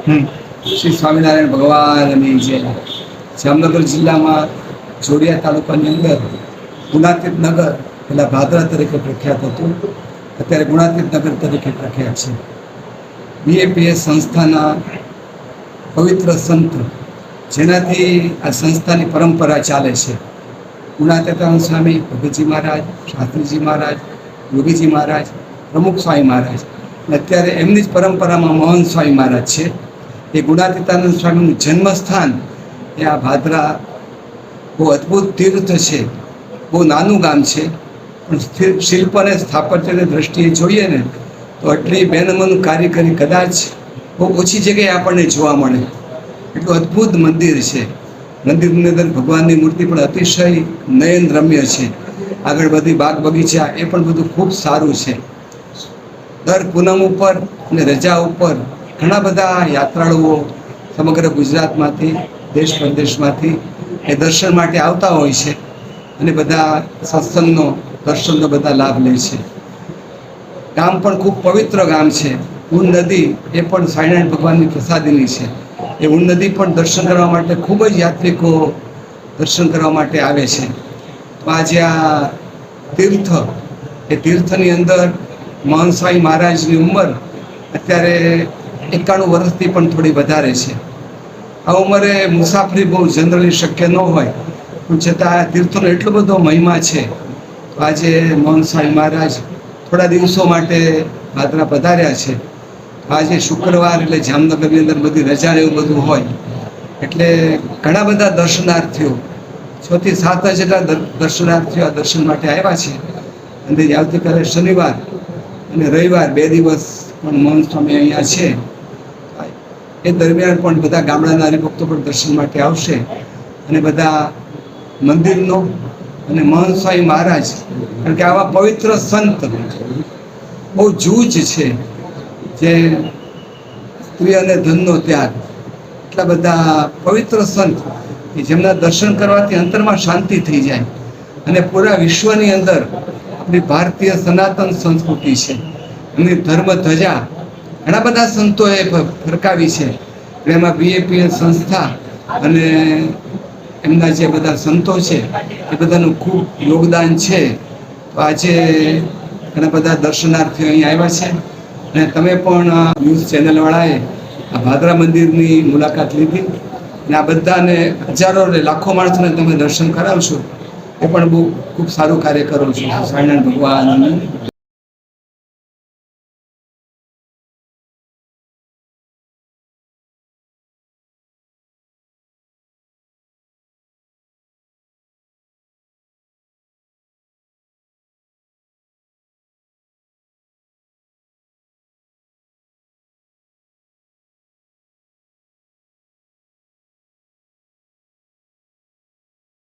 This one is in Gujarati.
શ્રી સ્વામિનારાયણ ભગવાનની જય જામનગર જિલ્લામાં જોડિયા તાલુકાની અંદર ગુણાતીત નગર, પેલા ભાદરા તરીકે પ્રખ્યાત હતું. અત્યારે ગુણાતીત નગર તરીકે પ્રખ્યાત છે. બીએપીએસ સંસ્થાના પવિત્ર સંત, જેનાથી આ સંસ્થાની પરંપરા ચાલે છે. ગુણાતીતાન સ્વામી, ભગતજી મહારાજ, શાસ્ત્રીજી મહારાજ, યોગીજી મહારાજ, પ્રમુખ સ્વામી મહારાજ. અત્યારે એમની જ પરંપરામાં મોહન સ્વામી મહારાજ છે. એ ગુણાતીતાનંદ સ્વામીનું જન્મસ્થાન એ આ ભાદરા બહુ અદ્ભુત તીર્થ છે. બહુ નાનું ગામ છે. પણ શિલ્પ અને સ્થાપત્યની દ્રષ્ટિએ જોઈએ ને, તો આટલી બેનમન કારીગરી કદાચ બહુ ઓછી જગ્યાએ આપણને જોવા મળે. એટલું અદ્ભુત મંદિર છે. મંદિરની અંદર ભગવાનની મૂર્તિ પણ અતિશય નયન રમ્ય છે. આગળ બધી બાગ બગીચા એ પણ બધું ખૂબ સારું છે. દર પૂનમ ઉપર અને રજા ઉપર ઘણા બધા યાત્રાળુઓ સમગ્ર ગુજરાતમાંથી, દેશ પ્રદેશમાંથી એ દર્શન માટે આવતા હોય છે અને બધા સત્સંગનો, દર્શનનો બધા લાભ લે છે. ગામ પણ ખૂબ પવિત્ર ગામ છે. ઉન નદી એ પણ સ્વામિનારાયણ ભગવાનની પ્રસાદીની છે. એ ઉન નદી પણ દર્શન કરવા માટે ખૂબ જ યાત્રિકો દર્શન કરવા માટે આવે છે. તો આજે આ તીર્થ, એ તીર્થની અંદર મોહન સ્વામી મહારાજની ઉંમર અત્યારે એકાણું વર્ષથી પણ થોડી વધારે છે. આ ઉંમરે મુસાફરી બહુ જનરલી શક્ય ન હોય. પણ છતાં આ તીર્થોનો એટલો બધો મહિમા છે. આજે મોહન સ્વામી મહારાજ થોડા દિવસો માટે ભાદરા પધાર્યા છે. આજે શુક્રવાર એટલે જામનગરની અંદર બધી રજા એવું બધું હોય. એટલે ઘણા બધા દર્શનાર્થીઓ, છ થી સાત જેટલા દર્શનાર્થીઓ આ દર્શન માટે આવ્યા છે. અને આવતીકાલે શનિવાર અને રવિવાર બે દિવસ પણ મોહન સ્વામી અહીંયા છે. એ દરમિયાન પણ બધા ગામડાના હરિભક્તો પણ દર્શન માટે આવશે અને બધા મંદિરનો અને મહંત સ્વામી મહારાજ, કારણ કે આવા પવિત્ર સંત બહુ જૂજ છે જે સ્ત્રી અને ધનનો ત્યાગ. એટલા બધા પવિત્ર સંત કે જેમના દર્શન કરવાથી અંતરમાં શાંતિ થઈ જાય. અને પૂરા વિશ્વની અંદર આપણી ભારતીય સનાતન સંસ્કૃતિ છે. એમની ધર્મ ધજા ઘણા બધા સંતોએ ફરકાવી છે. એમાં બીએપીએલ સંસ્થા અને એમના જે બધા સંતો છે, એ બધાનું ખૂબ યોગદાન છે. તો આજે ઘણા બધા દર્શનાર્થીઓ અહીં આવ્યા છે. અને તમે પણ ન્યૂઝ ચેનલવાળાએ આ ભાદરા મંદિરની મુલાકાત લીધી. અને આ બધાને હજારો લાખો માણસને તમે દર્શન કરાવશો. એ પણ બહુ ખૂબ સારું કાર્ય કરો છો. સ્વામિનારાયણ ભગવાનની